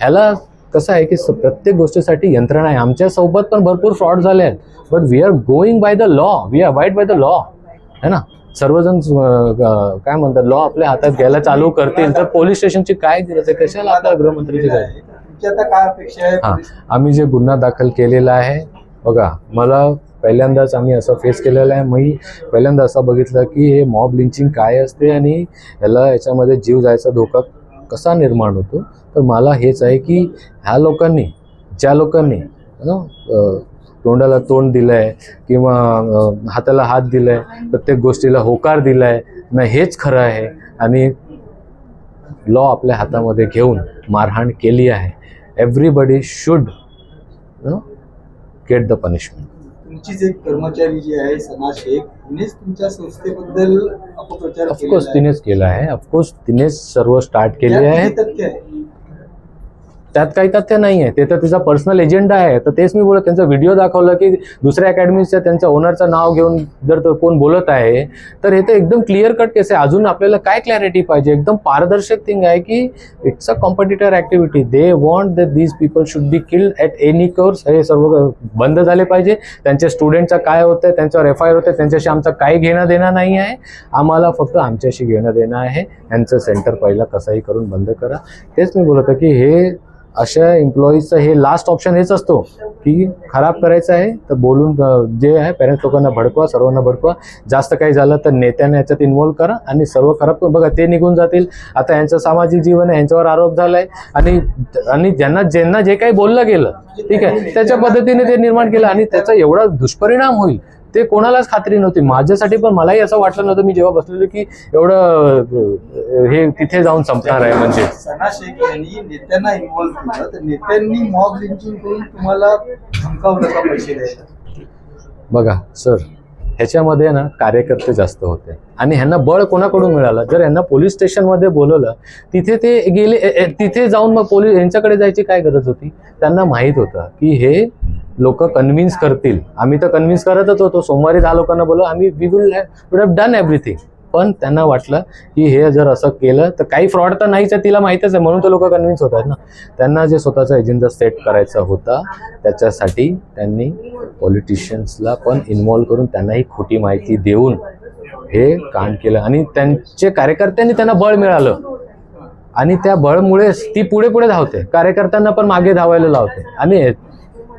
ह्याला कसं आहे की प्रत्येक गोष्टीसाठी यंत्रणा आहे. आमच्यासोबत पण भरपूर फ्रॉड झाले आहेत. But we are going by the law we are right by the law है ना? सर्वजण काय म्हणतात लॉ आपल्या हातात घ्यायला चालू करतील. तर पोलीस स्टेशनची काय गरज आहे? कशाला आपल्या गृहमंत्रीची गरज आहे? तुमची आता काय अपेक्षा आहे हां. आम्ही जे गुन्हा दाखल केलेला आहे बघा मला पहिल्यांदाच आम्ही असं फेस केलेलं आहे. मी पहिल्यांदा असं बघितलं की हे मॉब लिंचिंग काय असते आणि याला याच्यामध्ये जीव जायचा धोका कसा निर्माण होतो तर मला हेच आहे की ह्या लोकांनी ज्या लोकांनी तोंडाला तोंड दिलं आहे किंवा हाताला हात दिला आहे प्रत्येक गोष्टीला होकार दिला आहे ना हेच खरं आहे. आणि लॉ आपल्या हातामध्ये घेऊन मारहाण केली आहे. Everybody should get the punishment तुमचीच एक कर्मचारी जी आहे सना शेख तिनेच तुमच्या संस्थेबद्दल अपप्रचार ऑफकोर्स केलेला आहे. तिनेच केलं आहे. ऑफकोर्स तिनेच सर्व स्टार्ट केले आहे किती तथ्य आहे? त्यात काही तथ्य नाही आहे ते तर तिचा पर्सनल एजेंडा आहे. तर तेच मी बोलत त्यांचा व्हिडिओ दाखवला की दुसऱ्या अकॅडमीच्या त्यांच्या ओनरचं नाव घेऊन जर तो कोण बोलत आहे तर हे तर एकदम क्लिअर कट केस आहे. अजून आपल्याला काय क्लॅरिटी पाहिजे? एकदम पारदर्शक थिंग आहे की it's a competitor activity they want that these people should be killed at any course हे सर्व बंद झाले पाहिजे. त्यांच्या स्टुडंटचा काय होतं त्यांच्यावर एफ आय आर होतं त्यांच्याशी आमचं काही घेणं देणं नाही आहे. आम्हाला फक्त आमच्याशी घेणं देणं आहे. यांचं सेंटर पहिला कसंही करून बंद करा. तेच मी बोलत आहे की हे अशा एम्प्लॉईजचं हे लास्ट ऑप्शन हेच असतो की खराब करायचं आहे तर बोलून जे आहे पेरेंट्स लोकांना भडकवा सर्वांना भडकवा. जास्त काही झालं तर नेत्यांना याच्यात इन्व्हॉल्व करा आणि सर्व खराब बघा ते निघून जातील. आता यांचं सामाजिक जीवन आहे यांच्यावर आरोप झाला आहे आणि आणि ज्यांना ज्यांना जे काही बोललं गेलं ठीक आहे त्याच्या पद्धतीने ते निर्माण केलं आणि त्याचा एवढा दुष्परिणाम होईल. ते कोणालाच खात्री नव्हती. माझ्यासाठी पण मलाही असं वाटलं नव्हतं. मी जेव्हा बसलेलो की एवढं हे तिथे जाऊन संपणार आहे म्हणजे. सना शेख यांनी नेत्यांना इन्व्हॉल्व्ह केलं. तर नेत्यांनी मॉब लिंचिंग करून तुम्हाला धमकावलं का पैसे द्यायला? बघा सर ह्याच्यामध्ये ना कार्यकर्ते जास्त होते. आणि ह्यांना बळ कोणाकडून मिळालं? जर यांना पोलीस स्टेशनमध्ये बोलवलं तिथे ते गेले तिथे जाऊन मग पोलीस यांच्याकडे जायची काय गरज होती? त्यांना माहीत होतं की हे लोक कन्व्हिन्स करतील. आम्ही तर कन्व्हिन्स करतच होतो. सोमवारी दहा लोकांना बोललो आम्ही we will would have done everything पण त्यांना वाटलं की हे जर असं केलं तर काही फ्रॉड तर नाहीच आहे तिला माहीतच आहे म्हणून तर लोक कन्व्हिन्स होत आहेत ना. त्यांना जे स्वतःचा एजेंडा सेट करायचा होता त्याच्यासाठी त्यांनी पॉलिटिशियन्सला पण इन्व्हॉल्व करून त्यांनाही खोटी माहिती देऊन हे कांड केलं. आणि त्यांचे कार्यकर्त्यांनी त्यांना बळ मिळालं. आणि त्या बळमुळेच ती पुढे पुढे धावते. कार्यकर्त्यांना पण मागे धावायला लावते. आणि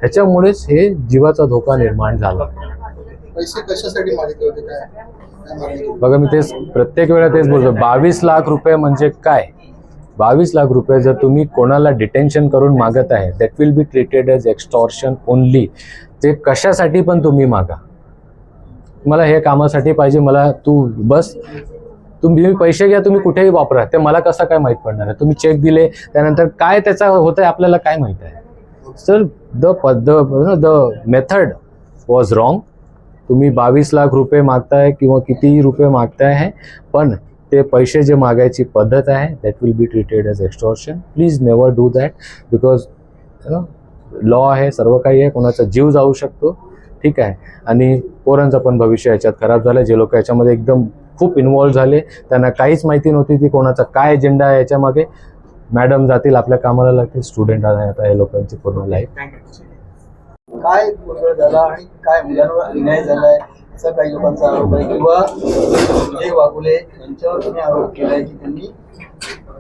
ह्याच्यामुळेच हे जीवाचा धोका निर्माण झाला. पैसे कशासाठी मागितले होते? काय? काय मागितले होते? बघा मी तेच प्रत्येक वेळा तेच बोलतो. बावीस लाख रुपये म्हणजे काय? बावीस लाख रुपये जर तुम्ही कोणाला डिटेन्शन करून मागत आहे that will be treated as extortion only ते कशासाठी पण तुम्ही मागा. मला हे कामासाठी पाहिजे मला तू बस. तुम्ही पैसे घ्या तुम्ही कुठेही वापरा. ते मला कसं काय माहीत पडणार आहे? तुम्ही चेक दिले त्यानंतर काय त्याचा होतं आहे आपल्याला काय माहीत आहे? Sir the the the method was wrong तुम्ही बावीस लाख रुपये मागताय किंवा कितीही रुपये मागताय आहे पण ते पैसे जे मागायची पद्धत आहे that will be treated as extortion please never do that because law आहे सर्व काही आहे कोणाचा जीव जाऊ शकतो. ठीक आहे. आणि पोरांचं पण भविष्य याच्यात खराब झालं जे लोक याच्यामध्ये एकदम खूप इन्वॉल्व्ह झाले त्यांना काहीच माहिती नव्हती की कोणाचा काय एजेंडा आहे याच्यामागे. मॅडम जातील आपल्या कामाला लागतील स्टुडंट आता हे लोकांची पूर्ण लाईफ काय गोंधळ झाला आणि काय मुलांवर अन्याय झालाय असा काही लोकांचा आरोप आहे. किंवा संजय वागुले यांच्यावर तुम्ही आरोप केलाय की त्यांनी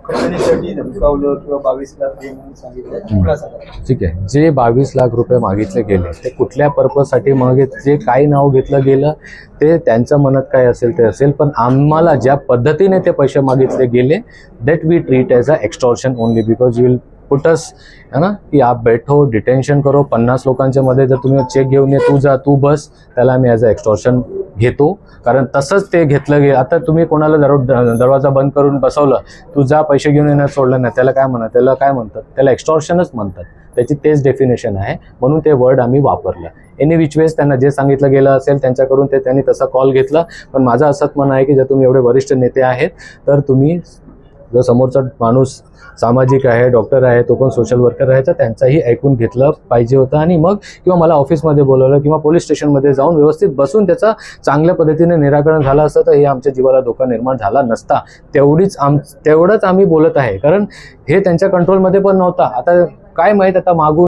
खंडणीसाठी धमकावलं किंवा बावीस लाख म्हणून सांगितलं ठीक आहे. जे बावीस लाख रुपये मागितले गेले ते कुठल्या पर्पजसाठी मागित जे काही नाव घेतलं गेलं ते त्यांच्या मनात काय असेल ते असेल पण आम्हाला ज्या पद्धतीने ते पैसे मागितले गेले that we treat as a extortion only because you will puts है ना? की आप बैठो डिटेन्शन करो पन्नास लोकांच्या मध्ये जर तुम्ही चेक घेऊन ये तू जा तू बस त्याला आम्ही ॲज अ एक्स्टॉर्शन घेतो. कारण तसंच ते घेतलं गे आता तुम्ही कोणाला दरो दरवाजा बंद करून बसवलं तू जा पैसे घेऊन येण्यात सोडलं नाही. त्याला काय म्हणा त्याला काय म्हणतात? त्याला एक्स्टॉर्शनच म्हणतात. त्याची तेच डेफिनेशन आहे. म्हणून ते वर्ड आम्ही वापरलं. एनी विच वेज त्यांना जे सांगितलं गेलं असेल त्यांच्याकडून ते त्यांनी तसा कॉल घेतला. पण माझं असंच म्हणणं आहे की जर तुम्ही एवढे वरिष्ठ नेते आहेत तर तुम्ही जर समोरचा माणूस सामाजिक आहे डॉक्टर आहे तो पण सोशल वर्कर आहे तर त्यांचाही ऐकून घेतलं पाहिजे होतं. आणि मग किंवा मला ऑफिसमध्ये बोलवलं किंवा पोलीस स्टेशनमध्ये जाऊन व्यवस्थित बसून त्याचा चांगल्या पद्धतीने निराकरण झालं असतं तर हे आमच्या जीवाला धोका निर्माण झाला नसता. तेवढीच आम तेवढंच आम्ही बोलत आहे. कारण हे त्यांच्या कंट्रोलमध्ये पण नव्हता. आता काय माहीत आता मागून